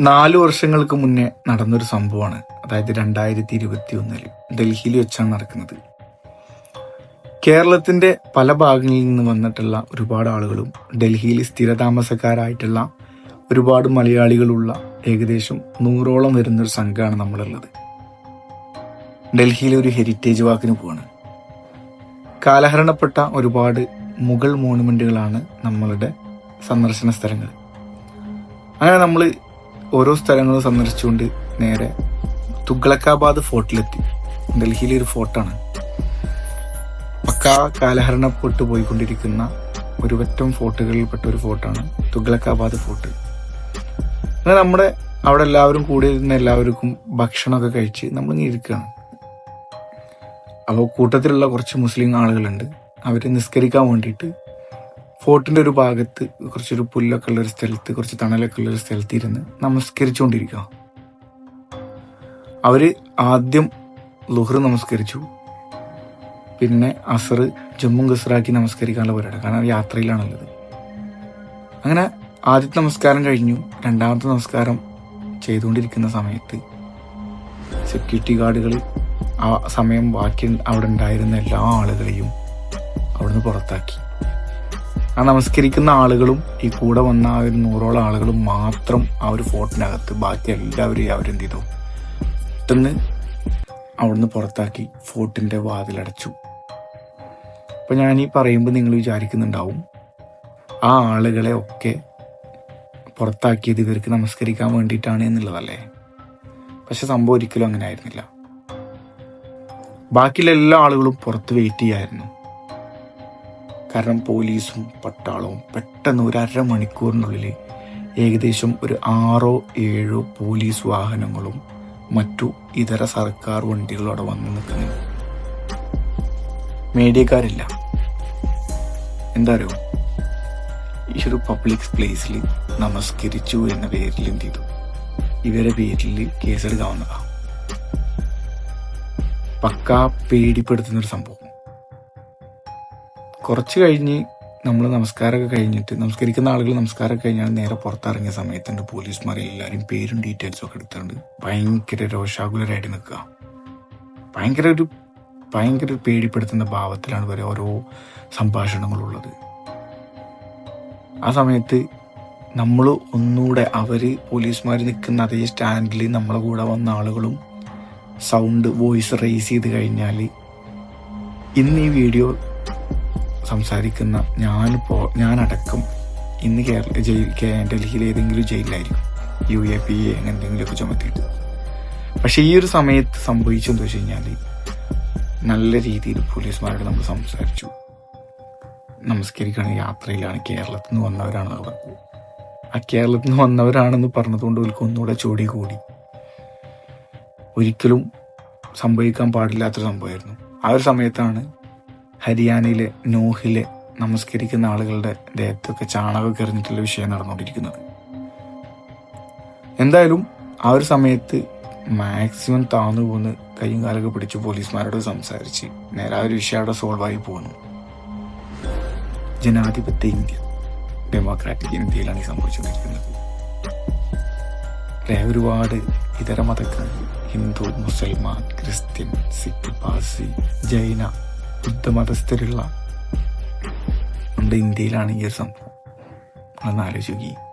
നാല് വർഷങ്ങൾക്ക് മുന്നേ നടന്നൊരു സംഭവമാണ്. അതായത് രണ്ടായിരത്തി ഇരുപത്തി ഒന്നിൽ ഡൽഹിയിൽ വെച്ചാണ് നടക്കുന്നത്. കേരളത്തിന്റെ പല ഭാഗങ്ങളിൽ നിന്ന് വന്നിട്ടുള്ള ഒരുപാട് ആളുകളും ഡൽഹിയിൽ സ്ഥിരതാമസക്കാരായിട്ടുള്ള ഒരുപാട് മലയാളികളുള്ള ഏകദേശം നൂറോളം വരുന്നൊരു സംഘമാണ് നമ്മളുള്ളത്. ഡൽഹിയിലെ ഒരു ഹെറിറ്റേജ് വാക്കിന് പോവാണ്. കാലഹരണപ്പെട്ട ഒരുപാട് മുഗൾ മോണുമെന്റുകളാണ് നമ്മളുടെ സന്ദർശന സ്ഥലങ്ങൾ അങ്ങനെ നമ്മൾ ഓരോ സ്ഥലങ്ങളും സന്ദർശിച്ചുകൊണ്ട് നേരെ തുഗ്ലക്കാബാദ് ഫോർട്ടിലെത്തി. ഡൽഹിയിലെ ഒരു ഫോർട്ടാണ്. പക്കാ കാലഹരണപ്പെട്ട് പോയിക്കൊണ്ടിരിക്കുന്ന ഒരു പറ്റം ഫോർട്ടുകളിൽപ്പെട്ട ഒരു ഫോർട്ടാണ് തുഗ്ലക്കാബാദ് ഫോർട്ട്. അങ്ങനെ നമ്മുടെ അവിടെ എല്ലാവരും കൂടി ഇരുന്ന എല്ലാവർക്കും ഭക്ഷണമൊക്കെ കഴിച്ച് നമ്മളിങ്ങനെ ഇരിക്കുകയാണ്. അപ്പോൾ കൂട്ടത്തിലുള്ള കുറച്ച് മുസ്ലിം ആളുകളുണ്ട്. അവർ നിസ്കരിക്കാൻ വേണ്ടിയിട്ട് ഫോർട്ടിന്റെ ഒരു ഭാഗത്ത് കുറച്ചൊരു പുല്ലൊക്കെ ഉള്ള ഒരു സ്ഥലത്ത് കുറച്ച് തണലൊക്കെ ഉള്ള ഒരു സ്ഥലത്ത് ഇരുന്ന് നമസ്കരിച്ചുകൊണ്ടിരിക്കുക. അവർ ആദ്യം ലുഹർ നമസ്കരിച്ചു. പിന്നെ അസർ ജമ്മു ഗസറാക്കി നമസ്കരിക്കാനുള്ള പരിപാടി കാരണം യാത്രയിലാണുള്ളത്. അങ്ങനെ ആദ്യത്തെ നമസ്കാരം കഴിഞ്ഞു. രണ്ടാമത്തെ നമസ്കാരം ചെയ്തുകൊണ്ടിരിക്കുന്ന സമയത്ത് സെക്യൂരിറ്റി ഗാർഡുകൾ ആ സമയം ബാക്കി അവിടെ ഉണ്ടായിരുന്ന എല്ലാ ആളുകളെയും അവിടുന്ന് പുറത്താക്കി. ആ നമസ്കരിക്കുന്ന ആളുകളും ഈ കൂടെ വന്ന ആ ഒരു നൂറോളം ആളുകളും മാത്രം ആ ഒരു ഫോർട്ടിനകത്ത് ബാക്കി എല്ലാവരെയും അവരെന്ത് ചെയ്തു? പെട്ടെന്ന് അവിടുന്ന് പുറത്താക്കി ഫോർട്ടിന്റെ വാതിലടച്ചു. അപ്പോൾ ഞാൻ ഈ പറയുമ്പോൾ നിങ്ങൾ വിചാരിക്കുന്നുണ്ടാവും ആ ആളുകളെ ഒക്കെ പുറത്താക്കിയത് ഇവർക്ക് നമസ്കരിക്കാൻ വേണ്ടിയിട്ടാണ് എന്നുള്ളതല്ലേ? പക്ഷെ സംഭവം ഒരിക്കലും അങ്ങനെ ആയിരുന്നില്ല ബാക്കിയുള്ള എല്ലാ ആളുകളും പുറത്ത് വെയിറ്റ് ചെയ്യായിരുന്നു. കാരണം പോലീസും പട്ടാളവും പെട്ടെന്ന് ഒരു അരമണിക്കൂറിനുള്ളിൽ ഏകദേശം ഒരു ആറോ ഏഴോ പോലീസ് വാഹനങ്ങളും മറ്റു ഇതര സർക്കാർ വണ്ടികളും അവിടെ വന്ന് നിൽക്കുന്നു. മീഡിയക്കാരില്ല. എന്താ അറിയോ ഈ പബ്ലിക് പ്ലേസിൽ നമസ്കരിച്ചു എന്ന പേരിൽ എന്ത് ചെയ്തു? ഇവരെ പേരിൽ കേസെടുക്കാവുന്നതാണ് പക്കാ പേടിപ്പെടുത്തുന്നൊരു സംഭവം. കുറച്ച് കഴിഞ്ഞ് നമ്മൾ നമസ്കാരമൊക്കെ കഴിഞ്ഞിട്ട് നമസ്കരിക്കുന്ന ആളുകൾ നമസ്കാരമൊക്കെ കഴിഞ്ഞാൽ നേരെ പുറത്തിറങ്ങിയ സമയത്തുണ്ട്. പോലീസുമാർ എല്ലാവരും പേരും ഡീറ്റെയിൽസും ഒക്കെ എടുത്തുകൊണ്ട് ഭയങ്കര രോഷാകുലരായിട്ട് നിൽക്കുക. ഭയങ്കര ഒരു ഭയങ്കര പേടിപ്പെടുത്തുന്ന ഭാവത്തിലാണ് വരെ ഓരോ സംഭാഷണങ്ങളുള്ളത്. ആ സമയത്ത് നമ്മൾ ഒന്നുകൂടെ അവർ പോലീസുമാർ നിൽക്കുന്ന അതേ സ്റ്റാൻഡിൽ നമ്മളെ കൂടെ വന്ന ആളുകളും സൗണ്ട് വോയിസ് റേസ് ചെയ്ത് കഴിഞ്ഞാൽ ഇന്ന് ഈ വീഡിയോ സംസാരിക്കുന്ന ഞാനിപ്പോ ഞാനടക്കം ഇന്ന് കേരള ജയിൽ ഡൽഹിയിലെ ഏതെങ്കിലും ജയിലിലായിരിക്കും. യു എ പി എ അങ്ങനെ എന്തെങ്കിലുമൊക്കെ ചുമത്തിയിട്ട്. പക്ഷേ ഈ ഒരു സമയത്ത് സംഭവിച്ചെന്ന് വെച്ച് കഴിഞ്ഞാൽ നല്ല രീതിയിൽ പോലീസുമാരോട് നമ്മൾ സംസാരിച്ചു. നമസ്കരിക്കുകയാണ് യാത്രയിലാണ് കേരളത്തിൽ നിന്ന് വന്നവരാണെന്ന് പറഞ്ഞു. ആ കേരളത്തിൽ നിന്ന് വന്നവരാണെന്ന് പറഞ്ഞതുകൊണ്ട് അവർക്ക് ഒന്നുകൂടെ ചോടി കൂടി. ഒരിക്കലും സംഭവിക്കാൻ പാടില്ലാത്തൊരു സംഭവമായിരുന്നു. ആ ഒരു സമയത്താണ് ഹരിയാനയിലെ നോഹിലെ നമസ്കരിക്കുന്ന ആളുകളുടെ ദേഹത്തൊക്കെ ചാണകമൊക്കെ എറിഞ്ഞിട്ടുള്ള വിഷയം നടന്നുകൊണ്ടിരിക്കുന്നത് എന്തായാലും ആ ഒരു സമയത്ത് മാക്സിമം താന്നു പോന്ന് കയ്യും കാലൊക്കെ പിടിച്ച് പോലീസുമാരോട് സംസാരിച്ച് നേരെ ആ ഒരു വിഷയം അവിടെ സോൾവ് ആയി പോകുന്നു ജനാധിപത്യ ഇന്ത്യ ഡെമോക്രാറ്റിക് ഇന്ത്യയിലാണ് സംഭവിച്ചുകൊണ്ടിരിക്കുന്നത്? ഒരുപാട് ഇതര മതക്കാർ ഹിന്ദു മുസൽമാൻ ക്രിസ്ത്യൻ സിഖ് പാസി ജൈന ബുദ്ധമതസ്ഥരുള്ള നമ്മുടെ ഇന്ത്യയിലാണ് ഈ ഒരു സംഭവം. അതൊന്ന് ആലോചിക്കുക